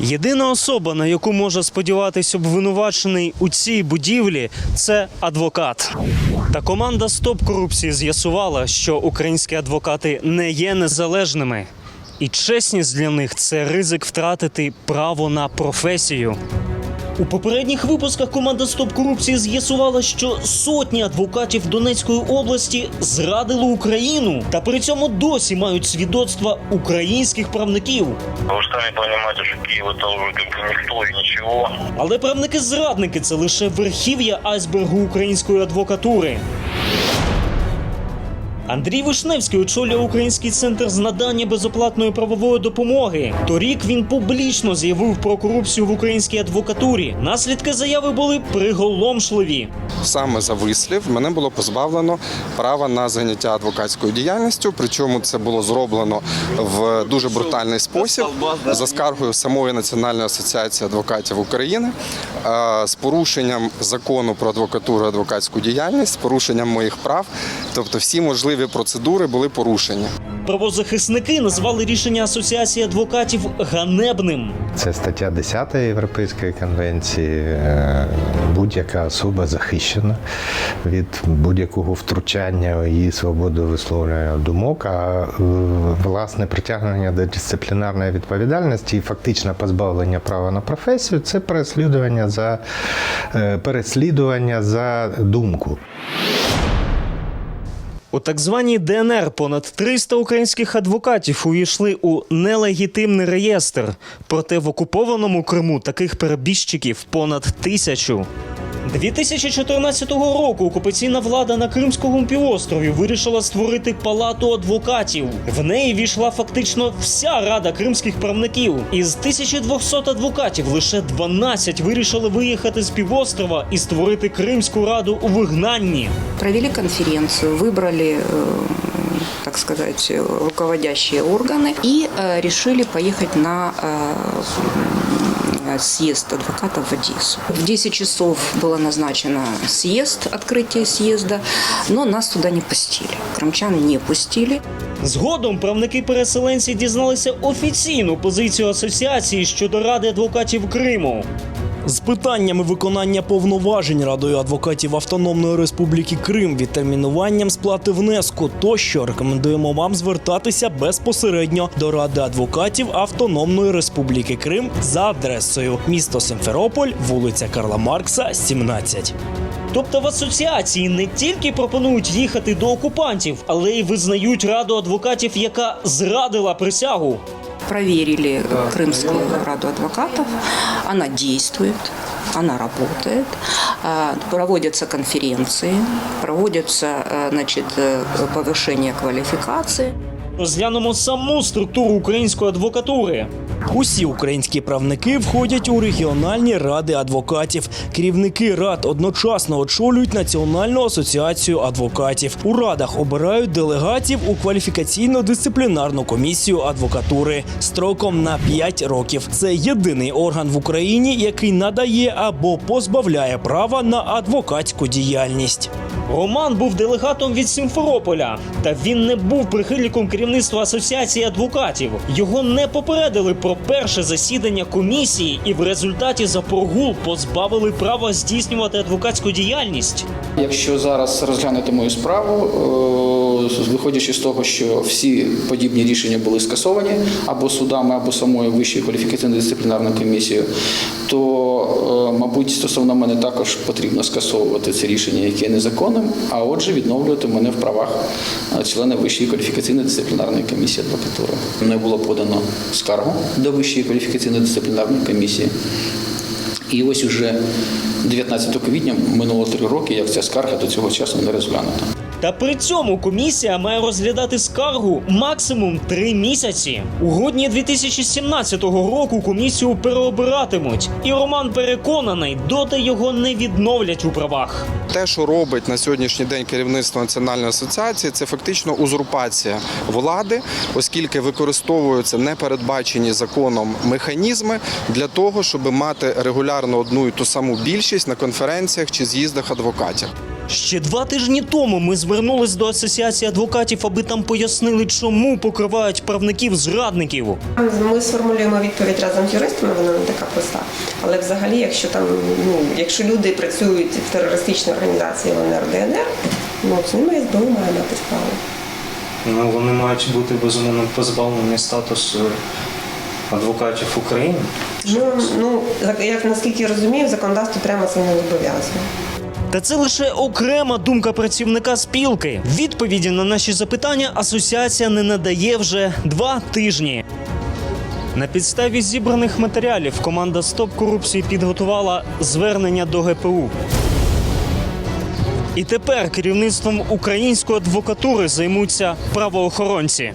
Єдина особа, на яку може сподіватись обвинувачений у цій будівлі, це адвокат. Та команда Стоп корупції з'ясувала, що українські адвокати не є незалежними. І чесність для них це ризик втратити право на професію. У попередніх випусках команда Стоп корупції з'ясувала, що сотні адвокатів Донецької області зрадили Україну та при цьому досі мають свідоцтва українських правників. Вы же сами понимаете, что Киев это уже как бы никто и ничего. Але правники-зрадники це лише верхів'я айсбергу української адвокатури. Андрій Вишневський очолює український центр з надання безоплатної правової допомоги. Торік він публічно заявив про корупцію в українській адвокатурі. Наслідки заяви були приголомшливі. Саме за вислів мене було позбавлено права на заняття адвокатською діяльністю. Причому це було зроблено в дуже брутальний спосіб за скаргою самої Національної асоціації адвокатів України з порушенням закону про адвокатуру адвокатську діяльність, з порушенням моїх прав. Тобто всі можливі процедури були порушені. Правозахисники назвали рішення асоціації адвокатів ганебним. Це стаття 10 Європейської конвенції. Е, Будь-яка особа захищена від будь-якого втручання у її свободу висловлювання думок, а власне притягнення до дисциплінарної відповідальності і фактичне позбавлення права на професію це переслідування за е, переслідування за думку. У так званій ДНР понад 300 українських адвокатів увійшли у нелегітимний реєстр. Проте в окупованому Криму таких перебіжчиків понад тисячу. 2014 року окупаційна влада на Кримському півострові вирішила створити палату адвокатів. В неї війшла фактично вся рада кримських правників. Із 1200 адвокатів лише 12 вирішили виїхати з півострова і створити Кримську раду у вигнанні. Провели конференцию, выбрали, э, так сказать, руководящие органы и э, решили поехать на э, съезд адвокатов в Одессу. В 10 часов было назначено съезд, открытие съезда, но нас туда не пустили. Крымчан не пустили. Згодом правники-переселенці дізналися офіційну позицію асоціації щодо ради адвокатів Криму. З питаннями виконання повноважень Радою адвокатів Автономної Республіки Крим, відтермінуванням сплати внеску тощо рекомендуємо вам звертатися безпосередньо до Ради адвокатів Автономної Республіки Крим за адресою місто Симферополь, вулиця Карла Маркса, 17. Тобто в асоціації не тільки пропонують їхати до окупантів, але й визнають раду адвокатів, яка зрадила присягу. Проверили э, Крымскую раду адвокатов. Она действует, она работает. А, Проводятся конференции, проводятся э, значит, э, повышение квалификации. Розглянемо саму структуру української адвокатури. Усі українські правники входять у регіональні ради адвокатів. Керівники рад одночасно очолюють Національну асоціацію адвокатів. У радах обирають делегатів у кваліфікаційно-дисциплінарну комісію адвокатури строком на 5 років. Це єдиний орган в Україні, який надає або позбавляє права на адвокатську діяльність. Роман був делегатом від Сімферополя, та він не був прихильником керівництва асоціації адвокатів. Його не попередили про перше засідання комісії, і в результаті за прогул позбавили права здійснювати адвокатську діяльність. Якщо зараз розглянути мою справу, е, виходячи з того, що всі подібні рішення були скасовані або судами, або самою вищою кваліфікаційною дисциплінарною комісією, то, е, мабуть, стосовно мене також потрібно скасовувати це рішення, яке є незаконним, а отже, відновлювати мене в правах е, члена вищої кваліфікаційної дисциплінарної комісії адвокатури. Мене було подано скаргу до вищої кваліфікаційної дисциплінарної комісії. І ось уже 19 квітня минуло три роки, як ця скарга до цього часу не розглянута. Та при цьому комісія має розглядати скаргу максимум три місяці. У грудні 2017 року комісію переобиратимуть, і Роман переконаний, доти його не відновлять у правах. Те, що робить на сьогоднішній день керівництво національної асоціації, це фактично узурпація влади, оскільки використовуються непередбачені законом механізми для того, щоб мати регулярно одну і ту саму більшість на конференціях чи з'їздах адвокатів. Ще два тижні тому ми звернулись до асоціації адвокатів, аби там пояснили, чому покривають правників зрадників. Ми сформулюємо відповідь разом з юристами, вона не така проста. Але взагалі, якщо там ну якщо люди працюють в терористичній організації ЛНР ДНР, ну з ними СБУ має мати справу. Ну вони мають бути безумовно позбавлені статусу адвокатів України. Ну ну як наскільки я розумію, законодавство прямо це не зобов'язує. Та це лише окрема думка працівника спілки. Відповіді на наші запитання асоціація не надає вже два тижні. На підставі зібраних матеріалів команда Стоп корупції підготувала звернення до ГПУ. І тепер керівництвом української адвокатури займуться правоохоронці.